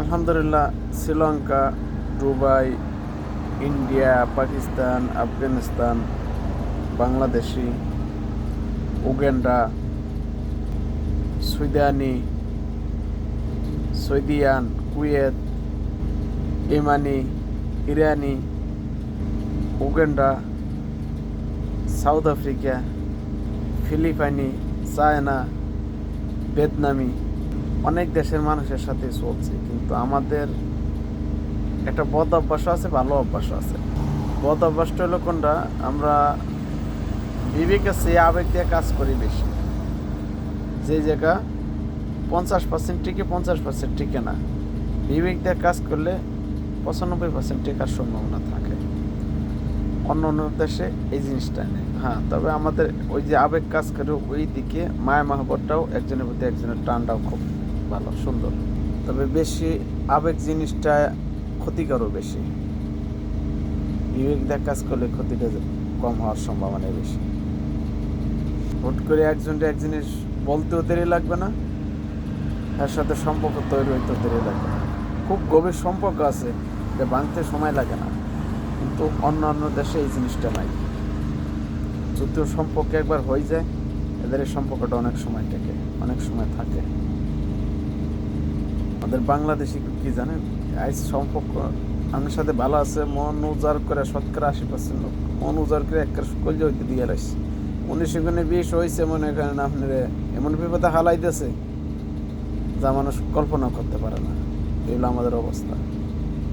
আলহামদুলিল্লাহ, Sri Lanka, Dubai, India, Pakistan, Afghanistan, Bangladeshi, Uganda সুইদানি সৌদিয়ান Kuwait, ইমানি, ইরানি, উগান্ডা, সাউথ আফ্রিকা, ফিলিপাইনি, চায়না, ভিয়েতনামি। অনেক দেশের মানুষের সাথে চলছে, কিন্তু আমাদের একটা বদ অভ্যাস আছে, ভালো অভ্যাস আছে। বদ অভ্যাসটা হলো কোনটা? আমরা বিবেকের চেয়ে আবেগ দিয়ে কাজ করি বেশি। যে জায়গা পঞ্চাশ পার্সেন্ট টিকে, পঞ্চাশ পার্সেন্ট টিকে না। বিবেক দিয়ে কাজ করলে পঁচানব্বই পার্সেন্ট টেকার সম্ভাবনা থাকে। অন্য অন্য দেশে এই জিনিসটা নেই। হ্যাঁ তবে আমাদের ওই যে আবেগ কাজ করে ওই দিকে মায়া মহাবতটাও একজনের প্রতি একজনের টানটাও খুব। ভালো সুন্দর। তবে বেশি আবেগ জিনিসটা ক্ষতিকরও বেশি। বিবেক দিয়ে কাজ করলে ক্ষতিটা কম হওয়ার সম্ভাবনা বেশি। হুট করে একজনটা এক জিনিস বলতেও দেরি লাগবে না, তার সাথে সম্পর্ক তৈরি হইতেও দেরি লাগবে না। খুব গভীর সম্পর্ক আছে, এটা ভাঙতে সময় লাগে না। কিন্তু অন্য অন্য দেশে এই জিনিসটা নাই। যদিও সম্পর্ক একবার হয়ে যায়, এদের সম্পর্কটা অনেক সময় টেকে, অনেক সময় থাকে। আমাদের বাংলাদেশি কি জানেন? আইস সম্পর্ক আমার সাথে ভালো আছে, মন উজাড় করে শতকরা আশি পার্সেন্ট লোক। মন উজাড় করে একটা সকল হইতে দিয়ে রাখছে উনিশ সেখানে বিষ হয়েছে মনে করেন আপনার, এমন বিপদে হালাইতেছে যা মানুষ কল্পনা করতে পারে না। এগুলো আমাদের অবস্থা।